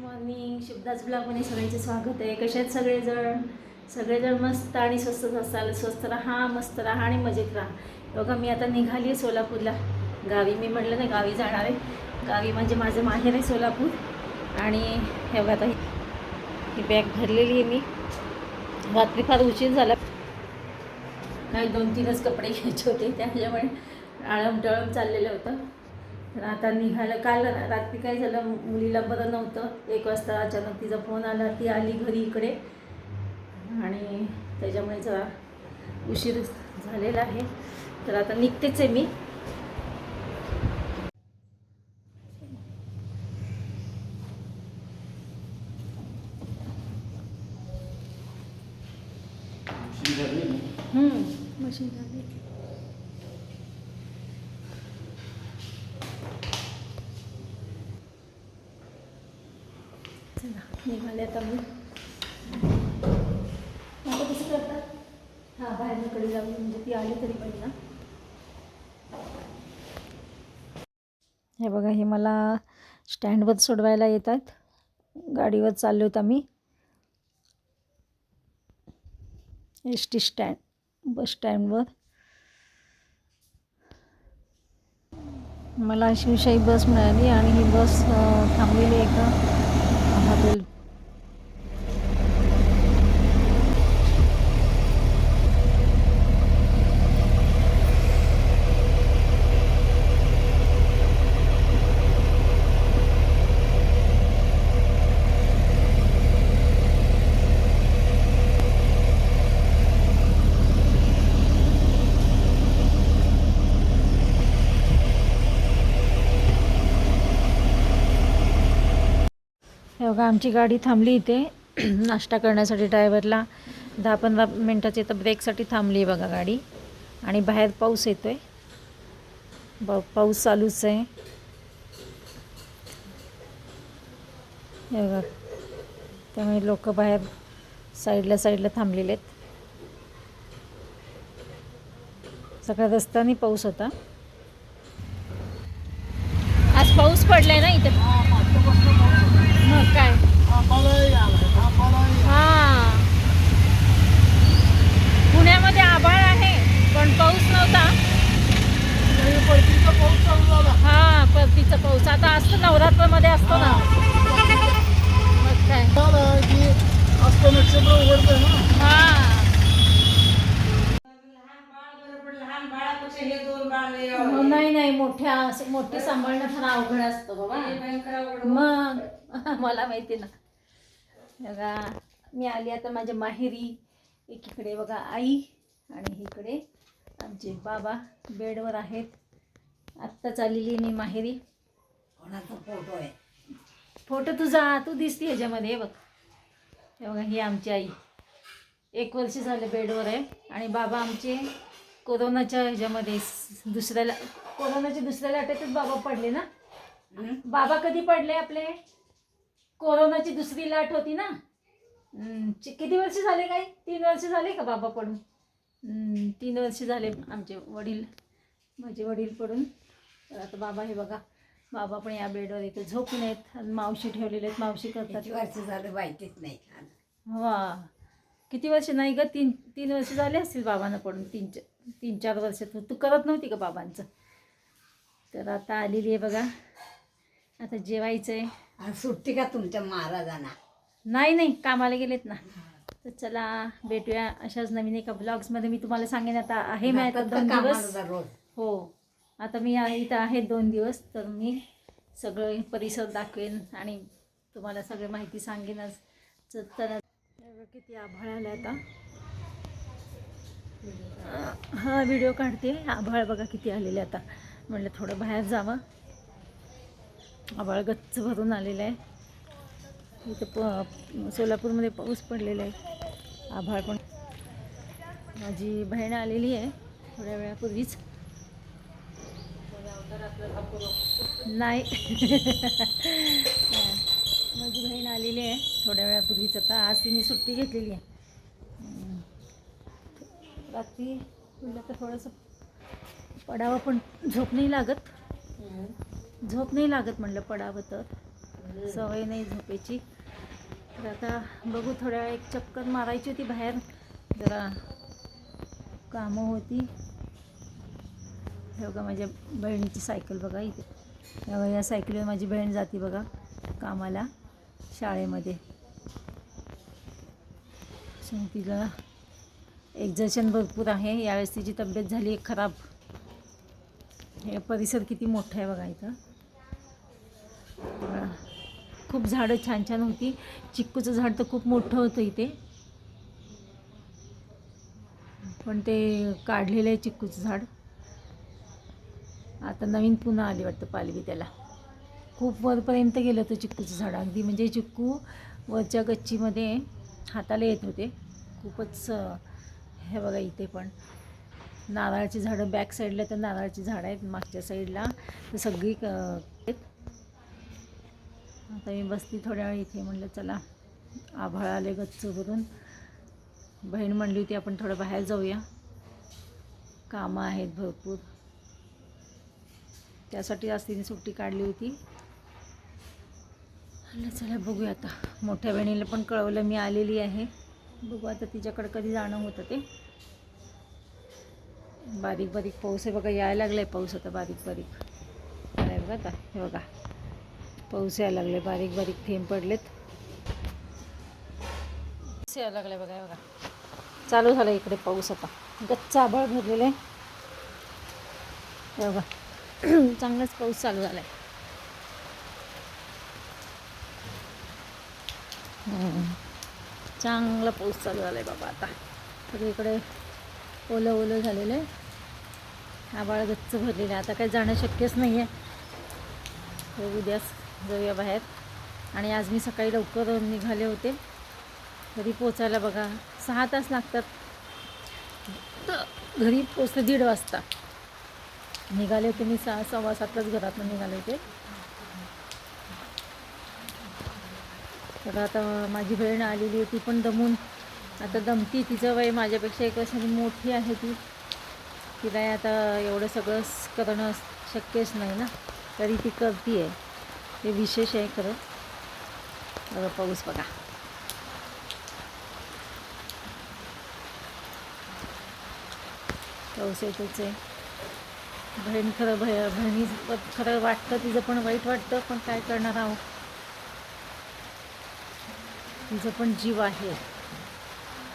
Morning Shivdas ब्लॉगमध्ये सगळ्यांचे स्वागत आहे. कसे आहेत सगळेजण? सगळेजण मस्त आणि स्वस्त असाल स्वस्त राहा मस्त राहा आणि मजेत राहा. बघा मी आता निघाली आहे सोलापूरला. गावी मी म्हटलं नाही गावी जाणार आहे. गावी म्हणजे माझं माहेर आहे सोलापूर. आणि हे बघा आता ही- बॅग भरलेली आहे मी. रात्री फार उशीर झाला. काही दोन तीनच कपडे घ्यायचे होते त्याच्यामुळे आळम टळम चाललेलं होतं. तर आता निघालं काल रात्री काय झालं मुलीला बरं नव्हतं. एक वाजता अचानक तिचा फोन आला ती आली घरी इकडे. आणि त्याच्यामुळे जरा उशीर झालेला आहे. तर आता निघतेच आहे मी. मशीन झाली चला निघाले आता मी. आता कसं करतात? हां बाहेरकडे जाऊन म्हणजे ती आली तरी पण ना. हे बघा हे मला स्टँडवर सोडवायला येतात. गाडीवर चाललो होत आम्ही. एस टी स्टँड बस स्टँडवर. मला शिवशाही बस मिळाली आणि ही बस थांबलेली एका हॉटेल बघा आमची गाडी थांबली इथे. नाश्ता करण्यासाठी ड्रायव्हरला. दहा पंधरा मिनटाची तर ब्रेकसाठी थांबली आहे बघा गाडी. आणि बाहेर पाऊस येतो आहे ब पाऊस चालूच आहे. बघा. त्यामुळे लोक बाहेर साईडला साईडला थांबलेले आहेत. सगळ्या रस्त्याने पाऊस होता. आज पाऊस पडलाय ना इथे? मग काय? हा. पुण्यामध्ये आभाळ आहे पण पाऊस नव्हता. हा परतीचा पाऊस. आता असतो नवरात्रमध्ये असतो ना. मग काय? हा. हो, नाही नाही मोठ्या असं मोठे सांभाळणं फार अवघड असतं बाबा. मग मला माहिती ना. बघा मी आली आता माझ्या माहेरी. एकीकडे बघा आई आणि इकडे आमचे बाबा बेडवर आहेत. आत्ताच आलेली मी माहेरी. कोणाचा फोटो आहे? फोटो तुझा तू दिसते ह्याच्यामध्ये हे बघ. हे बघा ही आमची आई. एक वर्ष झालं बेडवर आहे. आणि बाबा आमचे कोरोनाच्या ह्याच्यामध्ये स- दुसऱ्या ला कोरोनाच्या दुसऱ्या लाटेतच बाबा पडले ना? बाबा कधी पडले आपले? कोरोनाची दुसरी लाट होती ना? किती वर्ष झाले काय? तीन वर्ष झाले का बाबा पडून? तीन वर्ष झाले आमचे वडील माझे वडील पडून. तर आता बाबा हे बघा बाबा पण या बेडवर इथे झोपून आहेत. आणि मावशी ठेवलेले आहेत मावशी करतात. वर्ष झालं माहितीच नाही. वा. किती वर्ष नाही ग? तीन तीन वर्ष झाले असतील बाबांना पडून. तीन च तीन चार वर्ष तू तू करत नव्हती का बाबांचं. तर आता आलेली आहे बघा. आता जेवायचं आहे. सुट्टी का तुमच्या महाराजांना? नाही नाही कामाला गेलेत ना. तर चला भेटूया अशाच नवीन एका ब्लॉग्समध्ये मी तुम्हाला सांगेन आता आहे मी आता दोन दिवस. हो. आता मी इथं आहे दोन दिवस. तर मी सगळं परिसर दाखवेन आणि तुम्हाला सगळी माहिती सांगेनच. तर किती आभाळ आलं आता. हा व्हिडिओ काढते. आभाळ बघा किती आलेले आता. म्हटलं थोडं बाहेर जावं. आभाळ गच्च भरून आलेलं आहे. इथं प सोलापूरमध्ये पाऊस पडलेला आहे. आभाळ पण. माझी बहीण आलेली आहे थोड्या वेळापूर्वीच. नाही माझी बहीण आलेली आहे थोड्या वेळापूर्वीच आता आज तिने सुट्टी घेतलेली आहे. रात्री तुला तर थोडंसं पडावं पण झोप नाही लागत. झोप नाही लागत म्हटलं पडावं तर. सवय नाही झोपेची. तर आता बघू थोड्या वेळ एक चक्कर मारायची होती बाहेर. जरा कामं होती. हे बघा माझ्या बहिणीची सायकल बघा इथे. या सायकलीवर माझी बहीण जाते बघा कामाला. शाळेमध्ये. तिला एक्झर्शन भरपूर आहे. यावेळेस तिची तब्येत झाली आहे खराब. हे परिसर किती मोठा आहे बघा इथं. खूप झाडं छान छान होती. चिक्कूचं झाड तर खूप मोठं होतं इथे. पण ते काढलेलं आहे चिक्कूचं झाड. आता नवीन पुन्हा आली वाटतं पालवी त्याला. खूप वरपर्यंत गेलं होतं चिक्कूचं झाड. अगदी म्हणजे चिक्कू वरच्या गच्चीमध्ये हाताला येत होते. खूपच हे बघा इथे पण. नारळाची झाडं बॅक साईडला तर नारळाची झाडं आहेत मागच्या साईडला तर सगळी क- आहेत. आता मी बसली थोड्या वेळ इथे म्हणलं चला आभाळ आले गच्च भरून बहीण म्हणली होती आपण थोडं बाहेर जाऊया. कामं आहेत भरपूर. त्यासाठी आज तिने सुट्टी काढली होती. चला चला बघूया आता. मोठ्या बहिणीला पण कळवलं मी आलेली आहे. बघू आता तिच्याकडं कधी जाणं होतं ते. बारीक बारीक पाऊस आहे बघा यायला लागलाय पाऊस आता बारीक बारीक. आलाय बघा आता हे बघा. पाऊस यायला लागले बारीक बारीक थेंब पडलेत. पाऊस यायला लागलाय बघा बघा. चालू झाला इकडे पाऊस आता. गच्च आभाळ भरलेलं आहे. बघा. चांगलाच पाऊस चालू झाला आहे चांगला पाऊस चालू झाला आहे बाबा आता. सगळीकडे ओलं ओलं झालेलं आहे. आभाळ गच्च भरलेलं आहे. आता काही जाणं शक्यच नाही आहे उद्याच जाऊया बाहेर. आणि आज मी सकाळी लवकर निघाले होते. घरी पोचायला बघा. सहा तास लागतात. तर घरी पोचते दीड वाजता. निघाले होते मी सहा सव्वा सातलाच घरातून निघाले होते. तर आता माझी बहीण आलेली आहे ती पण दमून. आता दमती तिचं वय माझ्यापेक्षा एक वर्षाने मोठी आहे ती. तिला आता एवढं सगळं करणं शक्यच नाही ना. तरी ती करते आहे. ते विशेष आहे खरं. बघा पाऊस बघा. पाऊस येतोच आहे. बहीण खरं भय बहिणी खरं वाटतं तिचं पण वाईट वाटतं पण काय करणार आहोत तुझं पण जीव आहे.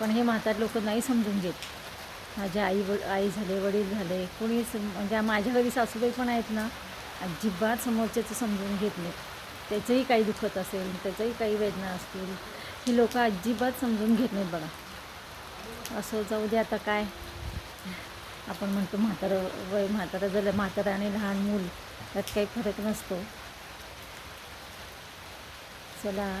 पण हे म्हातारे लोक नाही समजून घेत. माझ्या आई व आई झाले वडील झाले कोणीच म्हणजे माझ्या घरी सासूबाई पण आहेत ना अजिबात समोरच्याचं समजून घेत नाही. त्याचंही काही दुखत असेल त्याचंही काही वेदना असतील ही लोक अजिबात समजून घेत नाहीत बघा. असं जाऊ दे आता काय. आपण म्हणतो म्हातारं वय म्हातारं झालं म्हातारं आणि लहान मूल त्यात काही फरक नसतो. चला.